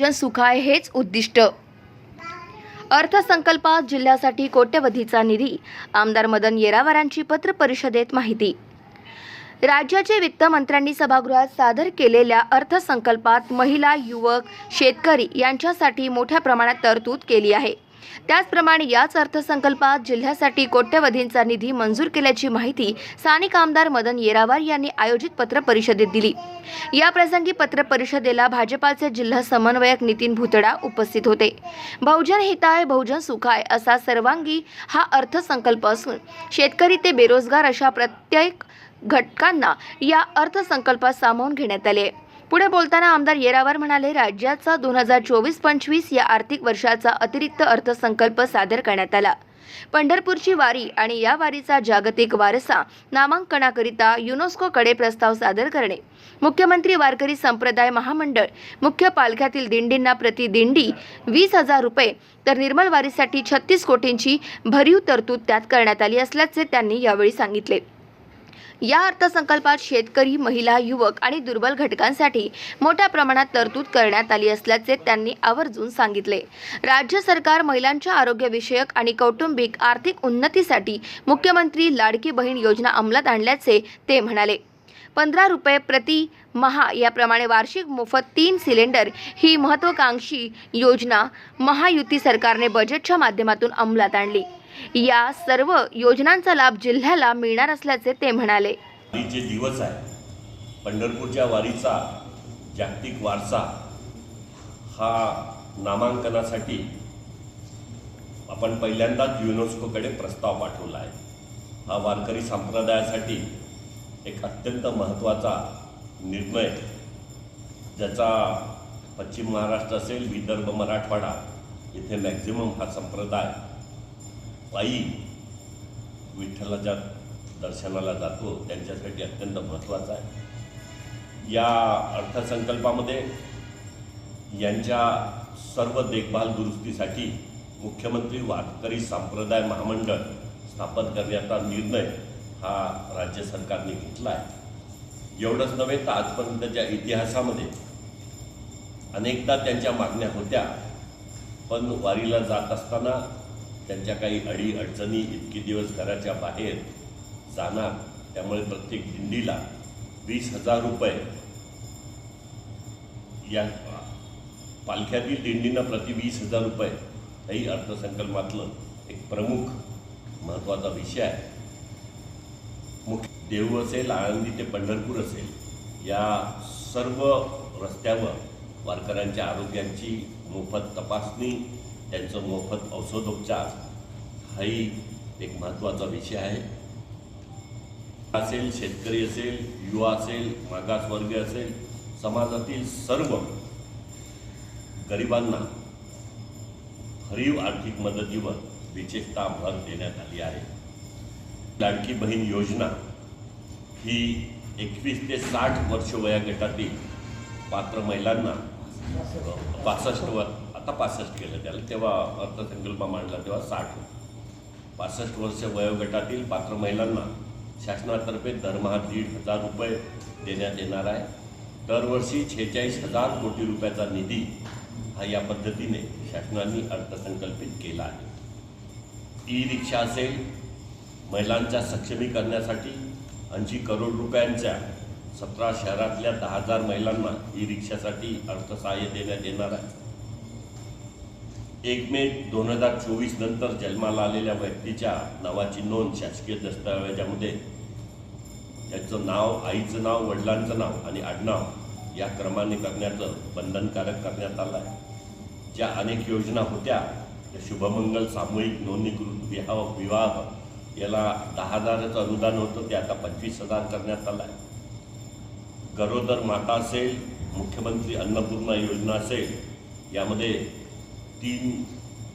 बहुजन सुखाय हेच उद्दिष्ट. अर्थसंकल्पात जिल्ह्यासाठी कोट्यवधीचा निधी आमदार मदन येरावारांची पत्र परिषदेत माहिती. राज्याचे वित्तमंत्र्यांनी सभागृहात सादर केलेल्या अर्थसंकल्पात महिला युवक शेतकरी यांच्यासाठी मोठ्या प्रमाणात तरतूद केली आहे. त्याचप्रमाणे याच अर्थसंकल्पात जिल्ह्यासाठी कोट्यवधींचा निधी मंजूर केल्याची माहिती स्थानिक आमदार मदन येरावार यांनी आयोजित पत्र परिषदेत दिली. या प्रसंगी पत्र परिषदेला भाजपाचे जिल्हा समन्वयक नितीन भुतडा उपस्थित होते. बहुजन हिताय बहुजन सुखाय असा सर्वांगी हा अर्थसंकल्प असून शेतकरी ते बेरोजगार अशा प्रत्येक घटकांना या अर्थसंकल्पात सामावून घेण्यात आले पुढे बोलताना आमदार येरावार म्हणाले राज्याचा दोन हजार चोवीस पंचवीस या आर्थिक वर्षाचा अतिरिक्त अर्थसंकल्प सादर करण्यात आला. पंढरपूरची वारी आणि या वारीचा जागतिक वारसा नामांकनाकरिता युनेस्कोकडे प्रस्ताव सादर करणे. मुख्यमंत्री वारकरी संप्रदाय महामंडळ मुख्य पालख्यातील दिंडींना प्रति दिंडी वीस हजार रुपये तर निर्मल वारीसाठी छत्तीस कोटींची भरीव तरतूद त्यात करण्यात आली असल्याचे त्यांनी यावेळी सांगितले. या अर्थसंकल्पात शेतकरी महिला युवक आणि दुर्बल घटकांसाठी मोठ्या प्रमाणात तरतूद करण्यात आली असल्याचे त्यांनी आवर्जून सांगितले. राज्य सरकार महिलांच्या आरोग्यविषयक आणि कौटुंबिक आर्थिक उन्नतीसाठी मुख्यमंत्री लाडकी बहीण योजना अंमलात आणल्याचे ते म्हणाले. पंधरा रुपये प्रति महा याप्रमाणे वार्षिक मोफत तीन सिलेंडर ही महत्त्वाकांक्षी योजना महायुती सरकारने बजेटच्या माध्यमातून अंमलात आणली. या सर्व योजनांचा लाभ जिल्ह्याला मिळणार असल्याचे ते म्हणाले. वारीचे दिवस आहे पंढरपूरच्या वारीचा जागतिक वारसा हा नामांकनासाठी आपण पहिल्यांदाच युनेस्कोकडे प्रस्ताव पाठवला आहे. हा वारकरी संप्रदायासाठी एक अत्यंत महत्त्वाचा निर्णय ज्याचा पश्चिम महाराष्ट्र असेल विदर्भ मराठवाडा इथे मॅक्झिमम हा संप्रदाय पायी विठ्ठलाच्या दर्शनाला जातो. त्यांच्यासाठी अत्यंत महत्त्वाचा आहे. या अर्थसंकल्पामध्ये यांच्या सर्व देखभाल दुरुस्तीसाठी मुख्यमंत्री वारकरी संप्रदाय महामंडळ स्थापन करण्याचा निर्णय हा राज्य सरकारने घेतला आहे. एवढंच नव्हे तर आजपर्यंतच्या इतिहासामध्ये अनेकदा त्यांच्या मागण्या होत्या. पण वारीला जात असताना त्यांच्या काही अडी अडचणी इतके दिवस घराच्या बाहेर जाणार त्यामुळे प्रत्येक दिंडीला वीस हजार रुपये या पालख्यातील दिंडींना प्रति वीस हजार रुपये. हेही अर्थसंकल्पातलं एक प्रमुख महत्त्वाचा विषय आहे. मुख्य देहू असेल आळंदी ते पंढरपूर असेल या सर्व रस्त्यावर वारकऱ्यांच्या आरोग्यांची मोफत तपासणी त्यांचं मोफत औषधोपचार हाही एक महत्त्वाचा विषय आहे. असेल शेतकरी असेल युवा असेल मागासवर्गीय असेल समाजातील सर्व गरिबांना भरीव आर्थिक मदतीवर विशेषतः भर देण्यात आली आहे. लाडकी बहीण योजना ही एकवीस ते साठ वर्ष वयोगटातील पात्र महिलांना पासष्ट वर आता पासष्ट केलं त्याला. तेव्हा अर्थसंकल्प मांडला तेव्हा साठ. पासष्ट वर्ष वयोगटातील पात्र महिलांना शासनातर्फे दरमहा दीड हजार रुपये देण्यात येणार आहे. दरवर्षी छेचाळीस हजार कोटी रुपयाचा निधी हा या पद्धतीने शासनाने अर्थसंकल्पित केला आहे. ई रिक्षा असेल महिलांच्या सक्षमीकरणासाठी ऐंशी करोड रुपयांच्या सतरा शहरातल्या दहा हजार महिलांना ई रिक्षासाठी अर्थसहाय्य देण्यात येणार आहे. एक मे दोन हजार चोवीस नंतर जन्माला आलेल्या व्यक्तीच्या नावाची नोंद शासकीय दस्तऐवजामध्ये त्याचं नाव आईचं नाव वडिलांचं नाव आणि आडनाव या क्रमाने करण्याचं बंधनकारक करण्यात आलं आहे ज्या अनेक योजना होत्या त्या शुभमंगल सामूहिक नोंदणीकृत विवाह विवाह याला दहा हजाराचं अनुदान होतं ते आता पंचवीस हजार करण्यात आलं आहे गरोदर माता असेल मुख्यमंत्री अन्नपूर्णा योजना असेल यामध्ये तीन